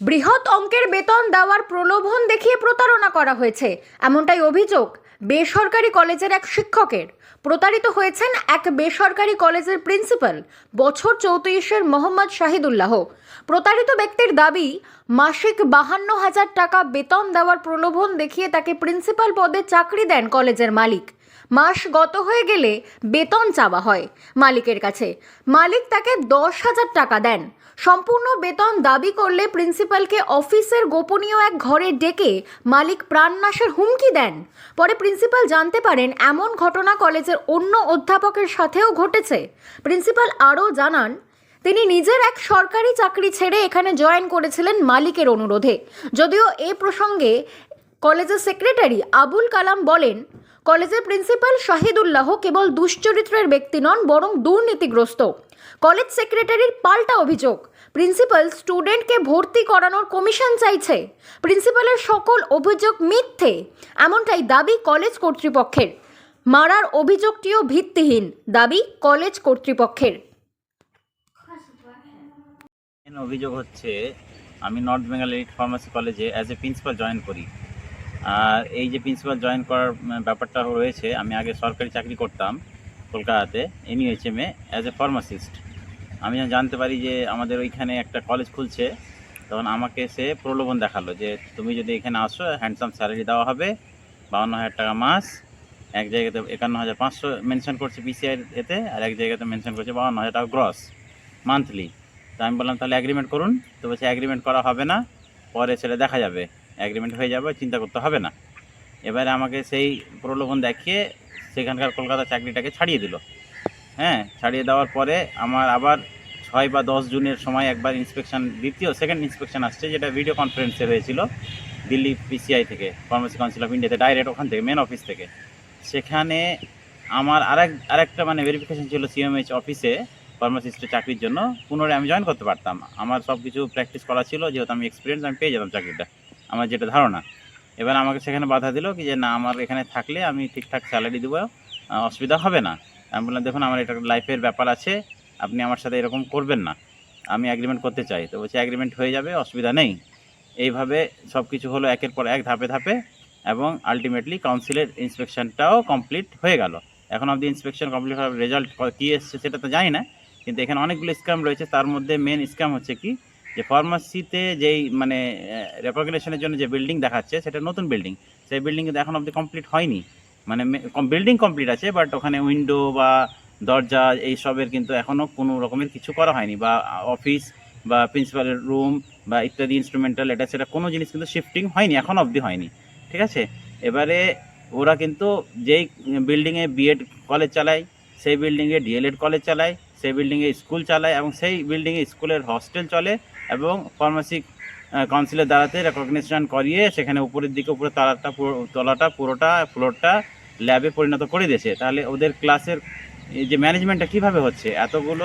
বৃহৎ অঙ্কের বেতন দেওয়ার প্রলোভন দেখিয়ে প্রতারণা করা হয়েছে। এমনটাই অভিযোগ বেসরকারি কলেজের এক শিক্ষকের। প্রতারিত হয়েছেন এক বেসরকারি কলেজের প্রিন্সিপাল, বছর চৌত্রিশের মোহাম্মদ শাহিদুল্লাহ। প্রতারিত ব্যক্তির দাবি, মাসিক বাহান্ন হাজার টাকা বেতন দেওয়ার প্রলোভন দেখিয়ে তাকে প্রিন্সিপাল পদে চাকরি দেন কলেজের মালিক। মাস গত হয়ে গেলে বেতন চাওয়া হয় মালিকের কাছে। মালিক তাকে দশ হাজার টাকা দেন। সম্পূর্ণ বেতন দাবি করলে প্রিন্সিপালকে অফিসের গোপনীয় এক ঘরে ডেকে মালিক প্রাণনাশের হুমকি দেন। পরে প্রিন্সিপাল জানতে পারেন এমন ঘটনা কলেজের অন্য অধ্যাপকের সাথেও ঘটেছে। প্রিন্সিপাল আরও জানান, তিনি নিজের এক সরকারি চাকরি ছেড়ে এখানে জয়েন করেছিলেন মালিকের অনুরোধে। যদিও এ প্রসঙ্গে কলেজের সেক্রেটারি আবুল কালাম বলেন, কলেজের প্রিন্সিপাল শাহিদুল্লাহ কেবল দুশ্চরিত্রের ব্যক্তি নন, বরং দুর্নীতিগ্রস্ত। কলেজ সেক্রেটারির পাল্টা অভিযোগ। প্রিন্সিপাল স্টুডেন্টকে ভর্তি করানোর কমিশন চাইছে। প্রিন্সিপালের সকল অভিযোগ মিথ্যে, এমনটাই দাবি কলেজ কর্তৃপক্ষের। মারার অভিযোগটিও ভিত্তিহীন, দাবি কলেজ কর্তৃপক্ষের। অভিযোগ হচ্ছে, আমি নর্থ বেঙ্গল এলিট ফার্মাসি কলেজে অ্যাজ এ প্রিন্সিপাল জয়েন করি। আর এই যে প্রিন্সিপাল জয়েন করার ব্যাপারটা রয়েছে, আমি আগে সরকারি চাকরি করতাম কলকাতাতে এমইএইচএমে অ্যাজ এ ফার্মাসিস্ট আমি জানতে পারি যে আমাদের ওইখানে একটা কলেজ খুলছে, তখন আমাকে সে প্রলোভন দেখাল যে তুমি যদি এখানে আসো হ্যান্ডসাম স্যালারি দেওয়া হবে, বাউন্ন হাজার টাকা মাস, এক জায়গাতে একান্ন হাজার পাঁচশো মেনশন করছে পিসিআই এতে, আর এক জায়গাতে মেনশন করছে বাউন্ন হাজার টাকা গ্রস মান্থলি তো আমি বললাম, তাহলে অ্যাগ্রিমেন্ট করুন। তো বলছে অ্যাগ্রিমেন্ট করা হবে না, পরে সেটা দেখা যাবে। অ্যাগ্রিমেন্ট হয়ে যাবে, চিন্তা করতে হবে না। এবারে আমাকে সেই প্রলোভন দেখিয়ে সেখানকার কলকাতা চাকরিটাকে ছাড়িয়ে দিল। হ্যাঁ ছাড়িয়ে দেওয়ার পরে আমার আবার ছয় বা দশ জুনের সময় একবার ইন্সপেকশন দ্বিতীয় সেকেন্ড ইন্সপেকশন আসছে, যেটা ভিডিও কনফারেন্সে হয়েছিল দিল্লি পিসিআই থেকে ফার্মাসি কাউন্সিল অফ ইন্ডিয়াতে ডাইরেক্ট ওখান থেকে মেন অফিস থেকে। সেখানে আমার আরেক, আরেকটা মানে ভেরিফিকেশন ছিল সিএমএইচ অফিসে ফার্মাসিস্টের চাকরির জন্য। পুনরায় আমি জয়েন করতে পারতাম। আমার সব কিছু প্র্যাকটিস করা ছিল, যেহেতু আমি এক্সপিরিয়েন্স আমি পেয়ে যেতাম চাকরিটা, আমার যেটা ধারণা। এবার আমাকে সেখানে বাধা দিল কি যে, না, আমার এখানে থাকলে আমি ঠিকঠাক স্যালারি দেবো অসুবিধা হবে না। আমি বললাম দেখুন আমার এটা লাইফের ব্যাপার আছে, আপনি আমার সাথে এরকম করবেন না। আমি অ্যাগ্রিমেন্ট করতে চাই, তো বলছে অ্যাগ্রিমেন্ট হয়ে যাবে, অসুবিধা নেই। এইভাবে সব কিছু হলো একের পর এক ধাপে ধাপে, এবং আলটিমেটলি কাউন্সিলের ইন্সপেকশনটাও কমপ্লিট হয়ে গেল। এখন অবধি ইন্সপেকশন কমপ্লিট হওয়ার রেজাল্ট কী এসছে সেটা তো জানি না, কিন্তু এখানে অনেকগুলো স্ক্যাম রয়েছে। তার মধ্যে মেন স্ক্যাম হচ্ছে কি, যে ফার্মাসিতে যেই মানে রেকগনেশনের জন্য যে বিল্ডিং দেখাচ্ছে, সেটা নতুন বিল্ডিং সেই বিল্ডিং কিন্তু এখন অবধি কমপ্লিট হয়নি। মানে বিল্ডিং কমপ্লিট আছে বাট ওখানে উইন্ডো বা দরজা এইসবের কিন্তু এখনও কোনো রকমের কিছু করা হয়নি বা অফিস বা প্রিন্সিপালের রুম বা ইত্যাদি ইনস্ট্রুমেন্টাল এটা সেটা কোনো জিনিস কিন্তু শিফটিং হয়নি, এখন অবধি হয়নি, ঠিক আছে? এবারে ওরা কিন্তু যেই বিল্ডিংয়ে বিএড কলেজ চালায়, সেই বিল্ডিংয়ে ডিএলএড কলেজ চালায়, সেই বিল্ডিংয়ে স্কুল চালায় এবং সেই বিল্ডিংয়ে স্কুলের হস্টেল চলে এবং ফার্মাসি কাউন্সিলের দ্বারাতে রেকগনিশন করিয়ে সেখানে উপরের দিকে উপরে তলাটা তলাটা পুরোটা ফ্লোরটা ল্যাবে পরিণত করে দিয়েছে, তাহলে ওদের ক্লাসের যে ম্যানেজমেন্টটা কীভাবে হচ্ছে? এতগুলো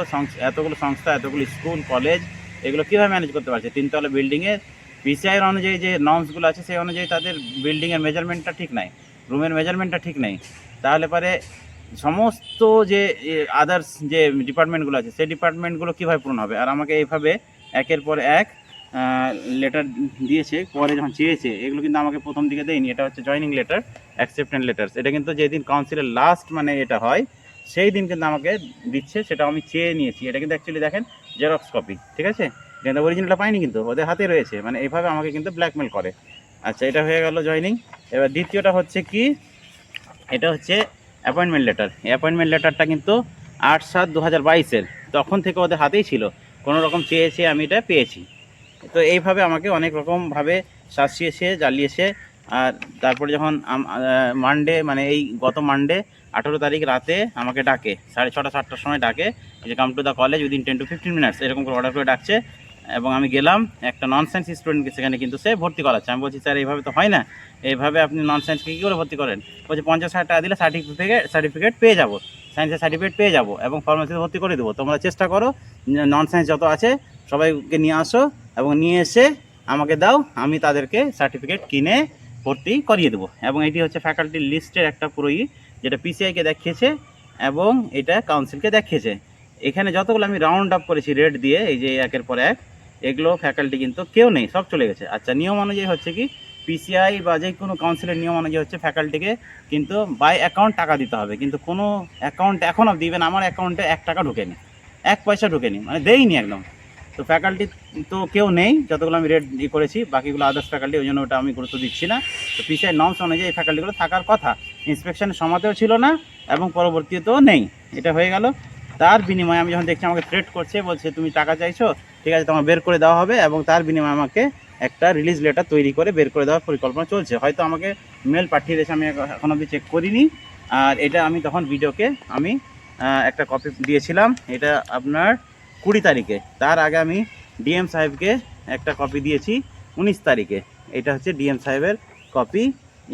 এতগুলো সংস্থা, এতগুলো স্কুল কলেজ এগুলো কীভাবে ম্যানেজ করতে পারছে? তিনতলা বিল্ডিংয়ে পিসিআইয়ের অনুযায়ী যে নর্মসগুলো আছে, সেই অনুযায়ী তাদের বিল্ডিংয়ের মেজারমেন্টটা ঠিক নাই রুমের মেজারমেন্টটা ঠিক নেই। তাহলে পরে সমস্ত যে আদার্স যে ডিপার্টমেন্টগুলো আছে, সেই ডিপার্টমেন্টগুলো কীভাবে পূরণ হবে? আর আমাকে এইভাবে একের পর এক লেটার দিয়েছে, পরে যখন চেয়েছে, এগুলো কিন্তু আমাকে প্রথম দিকে দেয়নি। এটা হচ্ছে জয়নিং লেটার অ্যাকসেপ্টেন্ট লেটার্স এটা কিন্তু যেদিন কাউন্সিলের লাস্ট মানে এটা হয়, সেই দিন কিন্তু আমাকে দিচ্ছে, সেটা আমি চেয়ে নিয়েছি। এটা কিন্তু অ্যাকচুয়ালি দেখেন জেরক্স কপি ঠিক আছে? কিন্তু অরিজিনালটা পাইনি কিন্তু, ওদের হাতে রয়েছে। মানে এইভাবে আমাকে কিন্তু ব্ল্যাকমেল করে। আচ্ছা এটা হয়ে গেল জয়নিং এবার দ্বিতীয়টা হচ্ছে কি? এটা হচ্ছে অ্যাপয়েন্টমেন্ট লেটার অ্যাপয়েন্টমেন্ট লেটারটা কিন্তু আট সাত দু হাজার বাইশের, তখন থেকে ওদের হাতেই ছিল। কোনো রকম চেয়েছে, আমি এটা পেয়েছি। তো এইভাবে আমাকে অনেক রকমভাবে শাসিয়েছে, জ্বালিয়েছে। আর তারপরে যখন মানডে মানে এই গত মানডে আঠেরো তারিখ রাতে আমাকে ডাকে, সাড়ে ছটা, সাতটার সময় ডাকে যে come to the college within ten to fifteen minutes এরকম করে অর্ডার করে ডাকছে। এবং আমি গেলাম, একটা নন সায়েন্স স্টুডেন্টকে সেখানে কিন্তু সে ভর্তি করাচ্ছে। আমি বলছি, স্যার, এইভাবে তো হয় না। এইভাবে আপনি নন সায়েন্সকে কী করে ভর্তি করেন? বলছে, পঞ্চাশ হাজার টাকা দিলে সার্টিফিকেট সার্টিফিকেট পেয়ে যাব। সায়েন্সের সার্টিফিকেট পেয়ে যাব এবং ফার্মাসিতে ভর্তি করে দেবো। তোমরা চেষ্টা করো নন সায়েন্স যত আছে, সবাইকে নিয়ে আসো। এবং নিয়ে এসে আমাকে দাও, আমি তাদেরকে সার্টিফিকেট কিনে ভর্তি করিয়ে দেবো। এবং এটি হচ্ছে ফ্যাকাল্টির লিস্টের একটা পুরোই, যেটা পিসিআইকে দেখিয়েছে এবং এটা কাউন্সিলকে দেখিয়েছে। এখানে যতগুলো আমি রাউন্ড আপ করেছি রেট দিয়ে, এই যে একের পর এক, এগুলো ফ্যাকাল্টি কিন্তু কেউ নেই, সব চলে গেছে। আচ্ছা নিয়ম অনুযায়ী হচ্ছে কি পিসিআই বা যে কোনো কাউন্সিলের নিয়ম অনুযায়ী হচ্ছে ফ্যাকাল্টিকে কিন্তু বাই অ্যাকাউন্ট টাকা দিতে হবে। কিন্তু কোনো অ্যাকাউন্ট এখনও দিবেন আমার অ্যাকাউন্টে এক টাকা ঢোকেনি, এক পয়সা ঢোকেনি মানে দেইনি একদম। তো ফ্যাকাল্টি তো কেউ নেই, যতগুলো আমি রেড ই করেছি, বাকিগুলো আদার্স ফ্যাকাল্টি ওই জন্য ওটা আমি গুরুত্ব দিচ্ছি না। তো পিসিআই নর্মস অনুযায়ী এই ফ্যাকাল্টিগুলো থাকার কথা ইন্সপেকশনের সময়তেও ছিল না এবং পরবর্তীতেও নেই। এটা হয়ে গেল। তার বিনিময়ে আমি যখন দেখছি আমাকে থ্রেট করছে, বলছে, তুমি টাকা চাইছো? ঠিক আছে তোমার বের করে দেওয়া হবে। এবং তার বিনিময়ে আমাকে একটা রিলিজ লেটার তৈরি করে বের করে দেওয়ার পরিকল্পনা চলছে। হয়তো আমাকে মেল পাঠিয়ে দিয়েছে, আমি এখন অবধি চেক করিনি। আর এটা আমি তখন ভিডিওকে আমি একটা কপি দিয়েছিলাম। এটা আপনার কুড়ি তারিখে। তার আগে আমি ডিএম সাহেবকে একটা কপি দিয়েছি উনিশ তারিখে। এটা হচ্ছে ডিএম সাহেবের কপি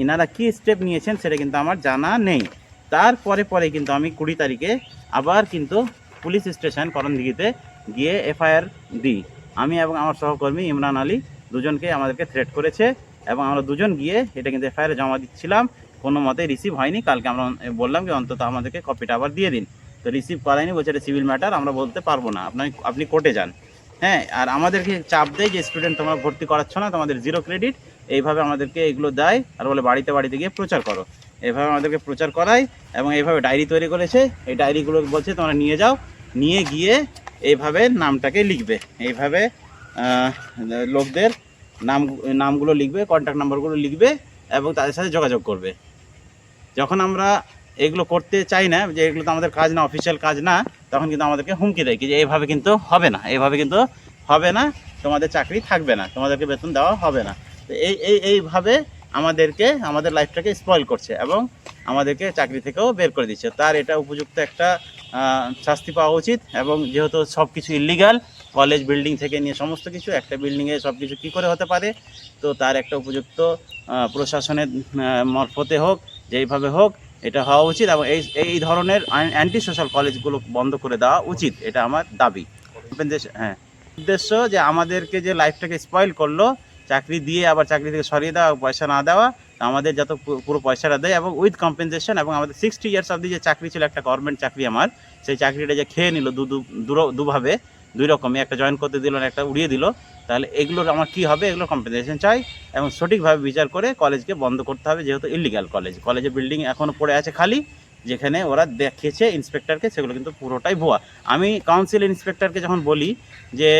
ইনারা কি স্টেপ নিয়েছেন সেটা কিন্তু আমার জানা নেই। তারপরে পরে কিন্তু আমি কুড়ি তারিখে আবার কিন্তু পুলিশ স্টেশন করণদিঘিতে গিয়ে এফআইআর দিই। আমি এবং আমার সহকর্মী ইমরান আলী দুজনকে আমাদেরকে থ্রেট করেছে এবং আমরা দুজন গিয়ে এটা কিন্তু এফআইআর জমা দিচ্ছিলাম। কোনো মতে রিসিভ হয়নি। কালকে আমরা বললাম যে অন্তত আমাদেরকে কপিটা আবার দিয়ে দিন। তো রিসিভ করায়নি, বলছে এটা সিভিল ম্যাটার আমরা বলতে পারব না। আপনি আপনি কোর্টে যান। হ্যাঁ আর আমাদেরকে চাপ দেয় যে স্টুডেন্ট তোমরা ভর্তি করাচ্ছ না, তোমাদের জিরো ক্রেডিট এইভাবে আমাদেরকে এগুলো দেয়, আর বলে বাড়িতে বাড়িতে গিয়ে প্রচার করো। এইভাবে আমাদেরকে প্রচার করায় এবং এইভাবে ডায়েরি তৈরি করেছে, এই ডায়েরিগুলো বলছে তোমরা নিয়ে যাও, নিয়ে গিয়ে এইভাবে নামটাকে লিখবে। এইভাবে লোকদের নাম, নামগুলো লিখবে কন্ট্যাক্ট নাম্বারগুলো লিখবে এবং তাদের সাথে যোগাযোগ করবে। যখন আমরা এগুলো করতে চাই না, যে এগুলো তো আমাদের কাজ না অফিসিয়াল কাজ না, তখন কিন্তু আমাদেরকে হুমকি দেয় কি যে এইভাবে কিন্তু হবে না, এইভাবে কিন্তু হবে না, তোমাদের চাকরি থাকবে না, তোমাদেরকে বেতন দেওয়া হবে না। তো এই এই, এইভাবে আমাদেরকে, আমাদের লাইফটাকে স্পয়েল করছে এবং আমাদেরকে চাকরি থেকেও বের করে দিচ্ছে। তার এটা উপযুক্ত একটা শাস্তি পাওয়া উচিত এবং যেহেতু সব কিছু ইলিগাল কলেজ বিল্ডিং থেকে নিয়ে সমস্ত কিছু, একটা বিল্ডিংয়ে সব কিছু কী করে হতে পারে, তো তার একটা উপযুক্ত প্রশাসনের মারফতে হোক, যেইভাবে হোক এটা হওয়া উচিত এবং এই এই ধরনের অ্যান্টি সোশ্যাল কলেজগুলো বন্ধ করে দেওয়া উচিত, এটা আমার দাবি। হ্যাঁ। উদ্দেশ্য যে আমাদেরকে যে লাইফটাকে স্পয়েল করল, চাকরি দিয়ে আবার চাকরি থেকে সরিয়ে দেওয়া, পয়সা না দেওয়া আমাদের যত পুরো পয়সাটা দেয় এবং উইথ কম্পেনসেশন এবং আমাদের সিক্সটি ইয়ার্স অবধি যে চাকরি ছিল, একটা গভর্নমেন্ট চাকরি আমার, সেই চাকরিটা যে খেয়ে নিল দুভাবে, দুই রকমই একটা জয়েন করতে দিল, একটা উড়িয়ে দিল তাহলে এগুলোর আমার কি হবে? এগুলো কম্পেনসেশন চাই এবং সঠিকভাবে বিচার করে কলেজকে বন্ধ করতে হবে, যেহেতু ইলিগাল কলেজ কলেজের বিল্ডিং এখনও পড়ে আছে খালি, যেখানে ওরা দেখিয়েছে ইন্সপেক্টরকে সেগুলো কিন্তু পুরোটাই ভুয়া। আমি কাউন্সিল ইন্সপেক্টরকে যখন বলি যে,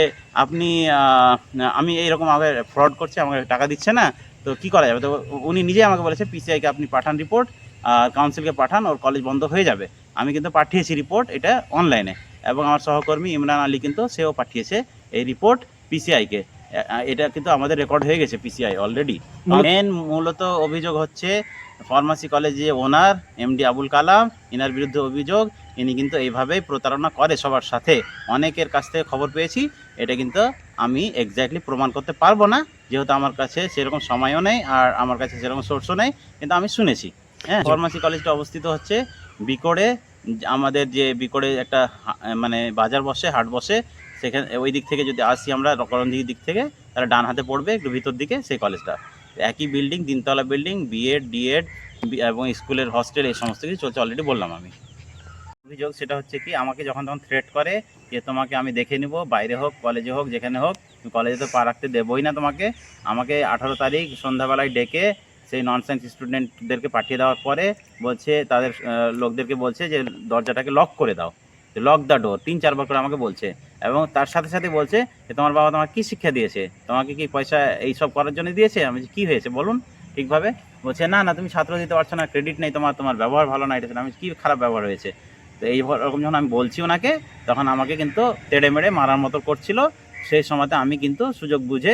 আপনি আমি এইরকম আগে ফ্রড করছি, আমাকে টাকা দিচ্ছে না, তো কি করা যাবে? তো উনি নিজেই আমাকে বলেছে পিসিআইকে আপনি পাঠান রিপোর্ট আর কাউন্সিলকে পাঠান, ওর কলেজ বন্ধ হয়ে যাবে। আমি কিন্তু পাঠিয়েছি রিপোর্ট এটা অনলাইনে এবং আমার সহকর্মী ইমরান আলী কিন্তু সেও পাঠিয়েছে এই রিপোর্ট পিসিআইকে এটা কিন্তু আমাদের রেকর্ড হয়ে গেছে পিসিআই অলরেডি মেন মূলত অভিযোগ হচ্ছে ফার্মাসি কলেজে ওনার এমডি আবুল কালাম ইনার বিরুদ্ধে অভিযোগ। ইনি কিন্তু এইভাবেই প্রতারণা করে সবার সাথে। অনেকের কাছ থেকে খবর পেয়েছি। এটা কিন্তু আমি এক্স্যাক্টলি প্রমাণ করতে পারব না। যেহেতু আমার কাছে সেরকম সময়ও নেই আর আমার কাছে সেরকম সোর্সও নেই কিন্তু আমি শুনেছি। হ্যাঁ ফার্মাসি কলেজটা অবস্থিত হচ্ছে বিকোড়ে। আমাদের যে বিকোড়ে একটা মানে বাজার বসে হাট বসে সেখানে, ওই দিক থেকে যদি আসি আমরা করণদিঘির দিক থেকে, তাহলে ডান হাতে পড়বে, একটু ভিতর দিকে, সেই কলেজটা একই বিল্ডিং তিনতলা বিল্ডিং বিএড ডিএড এবং স্কুলের হস্টেল এই সমস্ত কিছু চলছে অলরেডি বললাম আমি। অভিযোগ সেটা হচ্ছে কি, আমাকে যখন তখন থ্রেট করে যে তোমাকে আমি দেখে নিব, বাইরে হোক কলেজে হোক, যেখানে হোক কলেজে তো পা রাখতে দেবোই না তোমাকে। আমাকে আঠারো তারিখ সন্ধ্যাবেলায় ডেকে সেই নন সায়েন্স স্টুডেন্টদেরকে পাঠিয়ে দেওয়ার পরে বলছে, তাদের লোকদেরকে বলছে যে দরজাটাকে লক করে দাও। লক দ্য ডোর তিন চারবার করে আমাকে বলছে। এবং তার সাথে সাথে বলছে যে, তোমার বাবা তোমাকে কী শিক্ষা দিয়েছে? তোমাকে কি পয়সা এইসব করার জন্য দিয়েছে? আমি কি হয়েছে? বলুন ঠিকভাবে। বলছে, না না, তুমি ছাত্র দিতে পারছ না ক্রেডিট নেই, তোমার তোমার ব্যবহার ভালো না, এটা। আমি, কি খারাপ ব্যবহার হয়েছে? তো এই রকম যখন আমি বলছি ওনাকে, তখন আমাকে কিন্তু তেড়ে মেড়ে মারার মতো করছিল। সেই সময়তে আমি কিন্তু সুযোগ বুঝে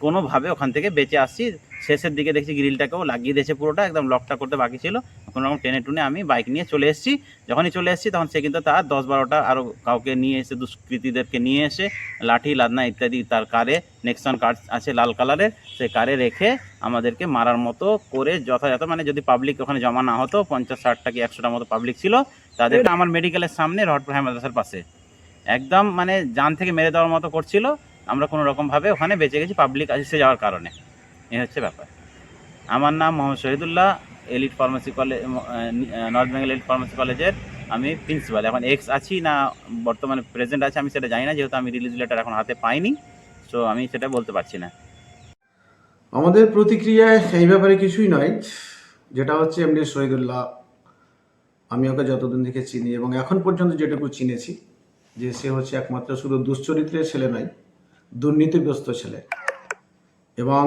কোনোভাবে ওখান থেকে বেঁচে আসছি। শেষের দিকে দেখছি গ্রিলটাকেও লাগিয়ে দিয়েছে পুরোটা একদম লকটা করতে বাকি ছিল। কোনো রকম টেনে টুনে আমি বাইক নিয়ে চলে এসেছি। যখনই চলে এসেছি তখন সে কিন্তু তার দশ বারোটা আরও কাউকে নিয়ে এসে দুষ্কৃতীদেরকে নিয়ে এসে লাঠি লাদনা ইত্যাদি তার কারে নেক্সন কার আছে লাল কালারের সেই কারে রেখে আমাদেরকে মারার মতো করে যথাযথ মানে যদি পাবলিক ওখানে জমা না হতো পঞ্চাশ ষাটটা কি একশোটার মতো পাবলিক ছিল তাদেরকে আমার মেডিকেলের সামনে রহটপুর হাই মাদ্রাসার পাশে। একদম মানে জান থেকে মেরে দেওয়ার মতো করছিল। আমরা কোনো রকমভাবে ওখানে বেঁচে গেছি পাবলিক এসে যাওয়ার কারণে। এই হচ্ছে ব্যাপার। আমার নাম Mohammad Shahidullah elite pharmacy college north Bengal elite pharmacy কলেজের আমি প্রিন্সিপাল এখন এক্স আছি না, বর্তমানে প্রেজেন্ট আছে, আমি সেটা জানি না, যেহেতু আমি রিলিজ লেটার এখন হাতে পাইনি সো আমি সেটা বলতে পারছি না। আমাদের প্রতিক্রিয়ায় এই ব্যাপারে কিছুই নয়, যেটা হচ্ছে এমডি শহীদুল্লাহ। আমি ওকে যতদিন থেকে চিনি এবং এখন পর্যন্ত যেটুকু চিনেছি, যে সে হচ্ছে একমাত্র শুধু দুশ্চরিত্রের ছেলে নয়, দুর্নীতিগ্রস্ত ছেলে। এবং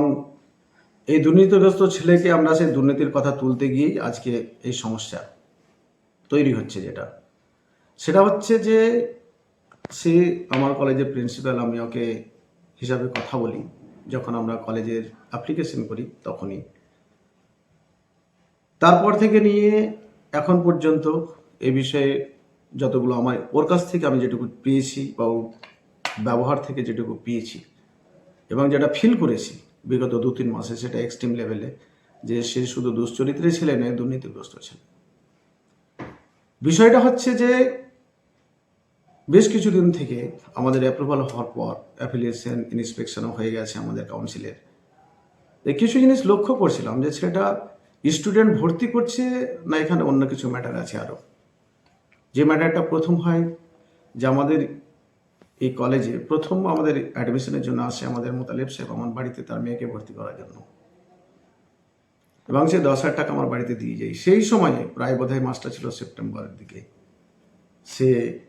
এই দুর্নীতিগ্রস্ত ছেলেকে আমরা সেই দুর্নীতির কথা তুলতে গিয়েই আজকে এই সমস্যা তৈরি হচ্ছে যেটা। সেটা হচ্ছে যে সে আমার কলেজের প্রিন্সিপাল, আমি ওকে হিসাবে কথা বলি। যখন আমরা কলেজের অ্যাপ্লিকেশন করি তখনই। তারপর থেকে নিয়ে এখন পর্যন্ত এ বিষয়ে যতগুলো আমার, ওর কাছ থেকে আমি যেটুকু পেয়েছি বা ব্যবহার থেকে যেটুকু পেয়েছি এবং যেটা ফিল করেছি বিগত দু তিন মাসে সেটা এক্সট্রিম লেভেলে যে সে শুধু দুশ্চরিত্রে ছেলে নয় দুর্নীতিগ্রস্ত ছেলে বিষয়টা হচ্ছে যে, বেশ কিছুদিন থেকে আমাদের অ্যাপ্রুভাল হওয়ার পর অ্যাফিলিয়েশন ইন্সপেকশনও হয়ে গেছে আমাদের কাউন্সিলের কিছু জিনিস লক্ষ্য করছিলাম যে সেটা স্টুডেন্ট ভর্তি করছে না এখানে অন্য কিছু ম্যাটার আছে আরও যে ম্যাটারটা প্রথম হয়, যে আমাদের এই কলেজে প্রথম আমাদের অ্যাডমিশনের জন্য আসে আমাদের মোতালেব সাহেব আমার বাড়িতে, তার মেয়েকে ভর্তি করার জন্য। এবং সে দশ হাজার টাকা আমার বাড়িতে দিয়ে যাই সেই সময়ে প্রায় বোধহয় মাসটা ছিল সেপ্টেম্বরের দিকে। সে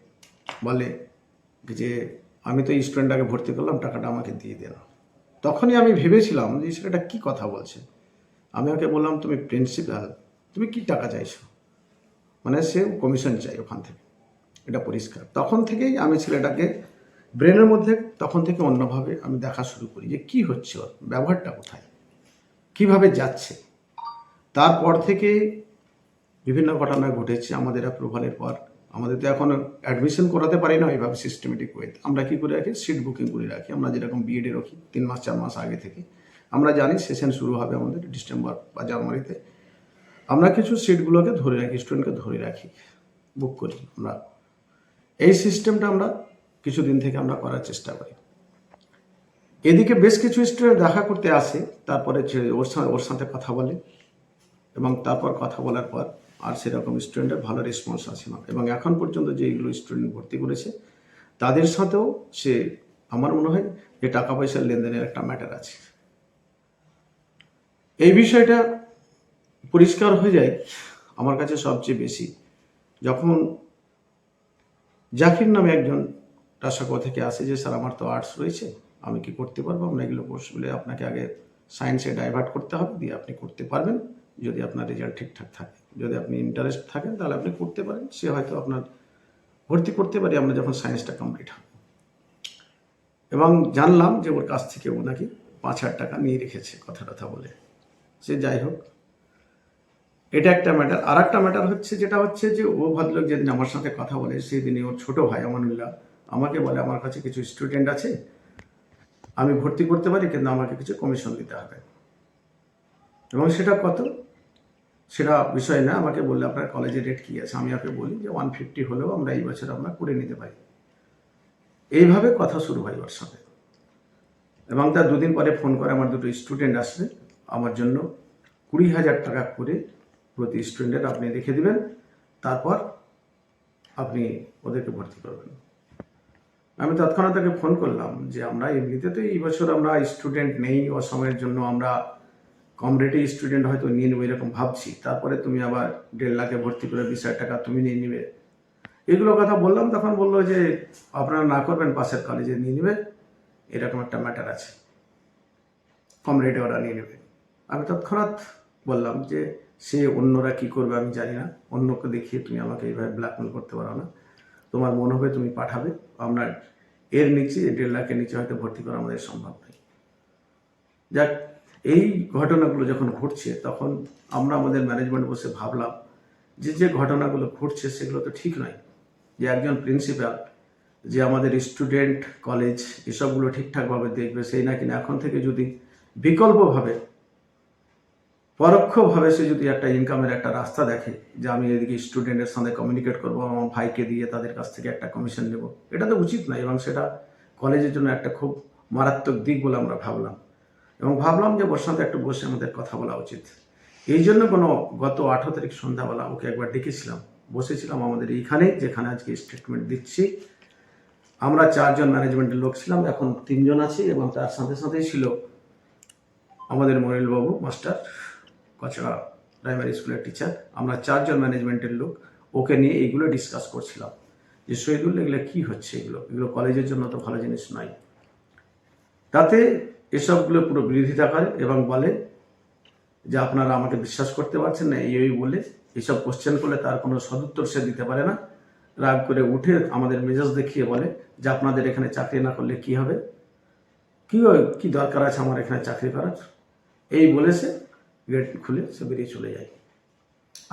বলে যে, আমি তো স্টুডেন্টটাকে ভর্তি করলাম, টাকাটা আমাকে দিয়ে দেন তখনই আমি ভেবেছিলাম যে, সেটা কি কথা বলছে? আমি ওকে বললাম, তুমি প্রিন্সিপাল, তুমি কি টাকা চাইছো? মানে সে কমিশন চাই ওখান থেকে, এটা পরিষ্কার। তখন থেকেই আমি ছেলেটাকে ব্রেনের মধ্যে তখন থেকে অন্যভাবে আমি দেখা শুরু করি যে কি হচ্ছে ওর, ব্যবহারটা কোথায়, কীভাবে যাচ্ছে। তারপর থেকে বিভিন্ন ঘটনা ঘটেছে, আমাদের অ্যাপ্রুভালের পর। আমাদের তো এখন অ্যাডমিশন করাতে পারি না এইভাবে সিস্টেমেটিক ওয়েতে আমরা কি করে রাখি? সিট বুকিং করে রাখি। আমরা যেরকম বিএডে রাখি, তিন মাস, চার মাস আগে থেকে। আমরা জানি সেশন শুরু হবে আমাদের ডিসেম্বর বা জানুয়ারিতে। আমরা কিছু সিটগুলোকে ধরে রাখি স্টুডেন্টকে ধরে রাখি বুক করি আমরা। এই সিস্টেমটা আমরা কিছুদিন থেকে আমরা করার চেষ্টা করি। এদিকে বেশ কিছু স্টুডেন্ট দেখা করতে আসে, তারপরে ওর সাথে ওর সাথে কথা বলে এবং তারপর কথা বলার পর আর সেরকম স্টুডেন্টের ভালো রেসপন্স আসে না। এবং এখন পর্যন্ত যেগুলো স্টুডেন্ট ভর্তি করেছে, তাদের সাথেও সে, আমার মনে হয় যে টাকা পয়সার লেনদেনের একটা ম্যাটার আছে। এই বিষয়টা পরিষ্কার হয়ে যায় আমার কাছে সবচেয়ে বেশি। যখন জাকির নামে একজন টাসাকোয়া থেকে আসে যে, স্যার, আমার তো আর্টস রয়েছে, আমি কি করতে পারব? আমরা এগুলো কোর্স বলে আপনাকে আগে সায়েন্সে ডাইভার্ট করতে হবে, দিয়ে আপনি করতে পারবেন। যদি আপনার রেজাল্ট ঠিকঠাক থাকে, যদি আপনি ইন্টারেস্ট থাকেন, তাহলে আপনি করতে পারেন। সে হয়তো আপনার ভর্তি করতে পারি, আমরা যখন সায়েন্সটা কমপ্লিট হবে। এবং জানলাম যে, ওর কাছ থেকে ও নাকি পাঁচ হাজার টাকা নিয়ে রেখেছে, কথা কথা বলে। সে যাই হোক, এটা একটা ম্যাটার আর একটা ম্যাটার হচ্ছে, যেটা হচ্ছে যে, ও ভদ্রলোক যেদিন আমার সাথে কথা বলে, সেই দিনই ওর ছোটো ভাই, আমানুল্লাহ আমাকে বলে, আমার কাছে কিছু স্টুডেন্ট আছে, আমি ভর্তি করতে পারি, কিন্তু আমাকে কিছু কমিশন দিতে হবে। এবং সেটা কত? সেটা বিষয় না, আমাকে বললে, আপনার কলেজের রেট কী আছে? আমি ওকে বলি যে ওয়ান ফিফটি হলেও আমরা এই বছর আমরা করে নিতে পারি। এইভাবে কথা শুরু হয় ওর সাথে। এবং তার দুদিন পরে ফোন করে আমার দুটো স্টুডেন্ট আসবে। আমার জন্য কুড়ি হাজার টাকা করে প্রতি স্টুডেন্টের আপনি রেখে দিবেন, তারপর আপনি ওদেরকে ভর্তি করবেন। আমি তৎক্ষণাৎ তাকে ফোন করলাম যে, আমরা এমনিতে তো এই বছর আমরা স্টুডেন্ট নেই, অসময়ের জন্য আমরা কম রেটে স্টুডেন্ট হয়তো নিয়ে নেব এরকম ভাবছি। তারপরে তুমি আবার দেড় লাখে ভর্তি করে বিশ হাজার টাকা তুমি নিয়ে নিবে। এগুলো কথা বললাম, তখন বলল যে, আপনারা না করবেন, পাশের কলেজে নিয়ে নেবে, এরকম একটা ম্যাটার আছে। কম রেটে ওরা নিয়ে নেবে। আমি তৎক্ষণাৎ বললাম যে, সে অন্যরা কি করবে আমি জানি না। অন্যকে দেখিয়ে তুমি আমাকে এইভাবে ব্ল্যাকমেল করতে পারো না। তোমার মনে হবে তুমি পাঠাবে। আমরা এর নিচে দেড় লাখের নিচে হয়তো ভর্তি করা আমাদের সম্ভব নয়। যাক, এই ঘটনাগুলো যখন ঘটছে, তখন আমরা আমাদের ম্যানেজমেন্ট বসে ভাবলাম যে যে ঘটনাগুলো ঘটছে, সেগুলো তো ঠিক নয়। যে একজন প্রিন্সিপাল যে আমাদের স্টুডেন্ট কলেজ এসবগুলো ঠিকঠাকভাবে দেখবে, সেই নাকি এখন থেকে যদি বিকল্পভাবে পরোক্ষভাবে সে যদি একটা ইনকামের একটা রাস্তা দেখে যে আমি এদিকে স্টুডেন্টের সঙ্গে কমিউনিকেট করব, আমার ভাইকে দিয়ে তাদের কাছ থেকে একটা কমিশন নেব, এটা তো উচিত নয় এবং সেটা কলেজের জন্য একটা খুব মারাত্মক দিক বলে আমরা ভাবলাম। এবং ভাবলাম যে ওর সাথে একটু বসে আমাদের কথা বলা উচিত। এই জন্য কোনো গত আঠারো তারিখ সন্ধ্যাবেলা ওকে একবার ডেকেছিলাম। বসেছিলাম আমাদের এইখানে, যেখানে আজকে স্টেটমেন্ট দিচ্ছি। আমরা চারজন ম্যানেজমেন্টের লোক ছিলাম, এখন তিনজন আছি এবং তার সাথে সাথেই ছিল আমাদের মনিলবাবু মাস্টার। কচড়া প্রাইমারি স্কুলের টিচার আমরা চারজন ম্যানেজমেন্টের লোক, ওকে নিয়ে এইগুলো ডিসকাস করছিলাম। যে শহীদুল এগুলো কী হচ্ছে এগুলো? এগুলো কলেজের জন্য তো ভালো জিনিস নয়। তাতে এসবগুলো পুরো বিরোধিতা করে এবং বলে যে আপনারা আমাকে বিশ্বাস করতে পারছেন না, এই ওই বলে এইসব কোশ্চেন করলে তার কোনো সদুত্তর সে দিতে পারে না। রাগ করে উঠে আমাদের মেজাজ দেখিয়ে বলে যে আপনাদের এখানে চাকরি না করলে কি হবে? কি কি দরকার আছে আমার এখানে চাকরি করার? এই বলে সে গেট খুলে সে বেরিয়ে চলে যায়।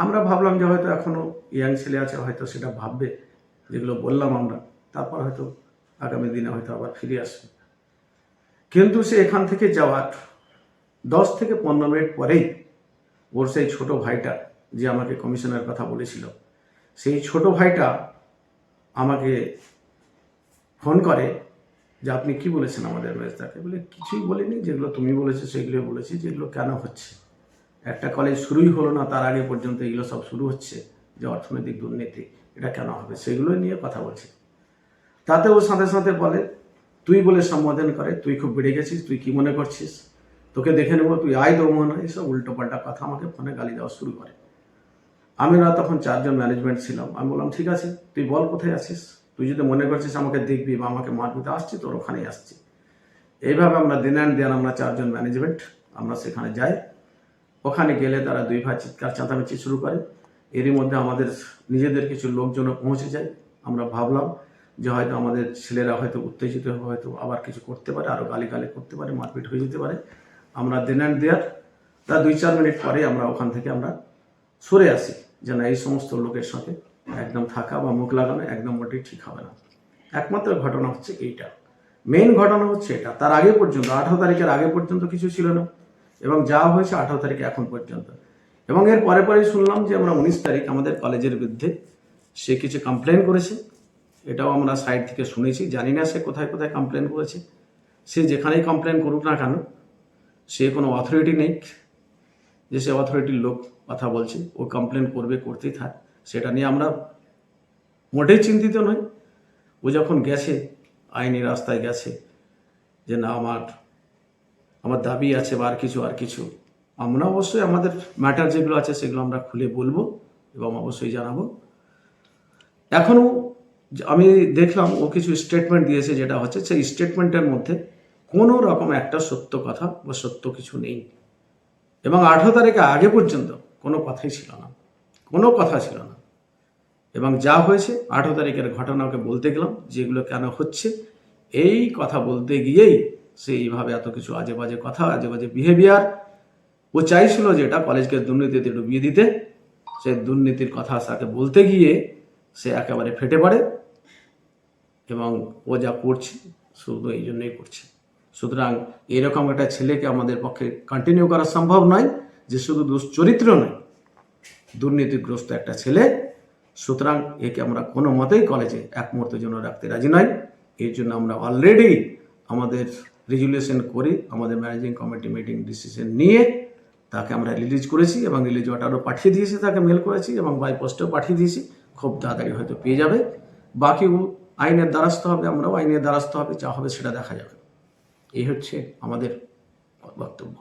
আমরা ভাবলাম যে হয়তো এখনও ইয়াং ছেলে আছে, হয়তো সেটা ভাববে, যেগুলো বললাম আমরা। তারপর হয়তো আগামী দিনে হয়তো আবার ফিরে আসবে। কিন্তু সে এখান থেকে যাওয়ার দশ থেকে পনেরো মিনিট পরেই ওর সেই ছোট ভাইটা যে আমাকে কমিশনের কথা বলেছিল, সেই ছোট ভাইটা আমাকে ফোন করে যে আপনি কি বলেছেন আমাদের মেজদাকে বলে, কিছুই বলিনি, যেগুলো তুমি বলেছ সেগুলো বলেছি, যেগুলো কেন হচ্ছে? একটা কলেজ শুরুই হলো না, তার আগে পর্যন্ত এগুলো সব শুরু হচ্ছে, যে অর্থনৈতিক দুর্নীতি, এটা কেন হবে? সেগুলো নিয়ে কথা বলছি। তাতে ও সাথে সাথে বলে, তুই বলে সম্বোধন করে, তুই খুব বেড়ে গেছিস, তুই কি মনে করছিস? তোকে দেখে নেব, তুই আয় দেবো মনে হয়। এইসব উল্টো পাল্টা কথা আমাকে ফোনে গালি দেওয়া শুরু করে। আমি না তখন চারজন ম্যানেজমেন্ট ছিলাম। আমি বললাম, ঠিক আছে, তুই বল কোথায় আছিস? তুই যদি মনে করছিস আমাকে দেখবি বা আমাকে মারবি তো আসছি তোর ওখানেই আসছি। এইভাবে আমরা দিন অ্যান্ড দেন আমরা চারজন ম্যানেজমেন্ট আমরা সেখানে যাই। ওখানে গেলে তারা দুই ভাই চিৎকার চাঁদামেচি শুরু করে। এরই মধ্যে আমাদের নিজেদের কিছু লোকজনও পৌঁছে যায়। আমরা ভাবলাম যে হয়তো আমাদের ছেলেরা হয়তো উত্তেজিত হয়তো আবার কিছু করতে পারে আরও গালিগালি করতে পারে, মারপিট হয়ে যেতে পারে। আমরা দেন অ্যান্ড দেয়ার তার দুই চার মিনিট পরে আমরা ওখান থেকে আমরা সরে আসি যে না, এই সমস্ত লোকের সাথে একদম থাকা বা মুখ লাগানো একদম মোটেই ঠিক হবে না। একমাত্র ঘটনা হচ্ছে এইটা। মেইন ঘটনা হচ্ছে এটা। তার আগে পর্যন্ত, আঠারো তারিখের আগে পর্যন্ত কিছু ছিল না। এবং যা হয়েছে আঠারো তারিখে এখন পর্যন্ত। এবং এর পরে পরে শুনলাম যে আমরা উনিশ তারিখ আমাদের কলেজের বিরুদ্ধে সে কিছু কমপ্লেন করেছে। এটাও আমরা সাইড থেকে শুনেছি। জানি না সে কোথায় কোথায় কমপ্লেন করেছে। সে যেখানেই কমপ্লেন করুক না কেন, সে কোনো অথরিটি নেই। যে সে অথরিটির লোক কথা বলছে, ও কমপ্লেন করবে, করতেই থাক। সেটা নিয়ে আমরা মোটেই চিন্তিত নই। ও যখন গেছে, আইনি রাস্তায় গেছে, যে না, আমার আমার দাবি আছে বা আর কিছু আর কিছু। আমরা অবশ্যই আমাদের ম্যাটার যেগুলো আছে সেগুলো আমরা খুলে বলব এবং অবশ্যই জানাব। এখনও আমি দেখলাম ও কিছু স্টেটমেন্ট দিয়েছে যেটা হচ্ছে, সেই স্টেটমেন্টের মধ্যে কোনো রকম একটা সত্য কথা বা সত্য কিছু নেই। এবং আঠেরো তারিখে আগে পর্যন্ত কোনো কথাই ছিল না। কোনো কথা ছিল না। এবং যা হয়েছে, আঠেরো তারিখের ঘটনা ওকে বলতে গেলাম, যেগুলো কেন হচ্ছে, এই কথা বলতে গিয়েই সে এইভাবে এত কিছু আজে বাজে কথা, আজে বাজে বিহেভিয়ার ও চাইছিল যে এটা কলেজকে দুর্নীতিতে ডুবিয়ে দিতে। সে দুর্নীতির কথা তাকে বলতে গিয়ে সে একেবারে ফেটে পড়ে এবং ও যা করছে শুধু এই জন্যই করছে। সুতরাং এরকম একটা ছেলেকে আমাদের পক্ষে কন্টিনিউ করা সম্ভব নয়, যে শুধু দুশ্চরিত্র নয়, দুর্নীতিগ্রস্ত একটা ছেলে। সুতরাং একে আমরা কোনো মতেই কলেজে এক মুহূর্তের জন্য রাখতে রাজি নয় এর জন্য আমরা অলরেডি আমাদের রেজুলেশন করে আমাদের ম্যানেজিং কমিটি মিটিং ডিসিশন নিয়ে তাকে আমরা রিলিজ করেছি এবং রিলিজ অর্ডারও পাঠিয়ে দিয়েছি তাকে মেল করেছি এবং বাই পোস্টেও পাঠিয়ে দিয়েছি। খুব তাড়াতাড়ি হয়তো পেয়ে যাবে। বাকি আইনের দ্বারস্থ হবে আমরাও, আইনের দ্বারস্থ হবে, যা হবে সেটা দেখা যাবে। এই হচ্ছে আমাদের বক্তব্য।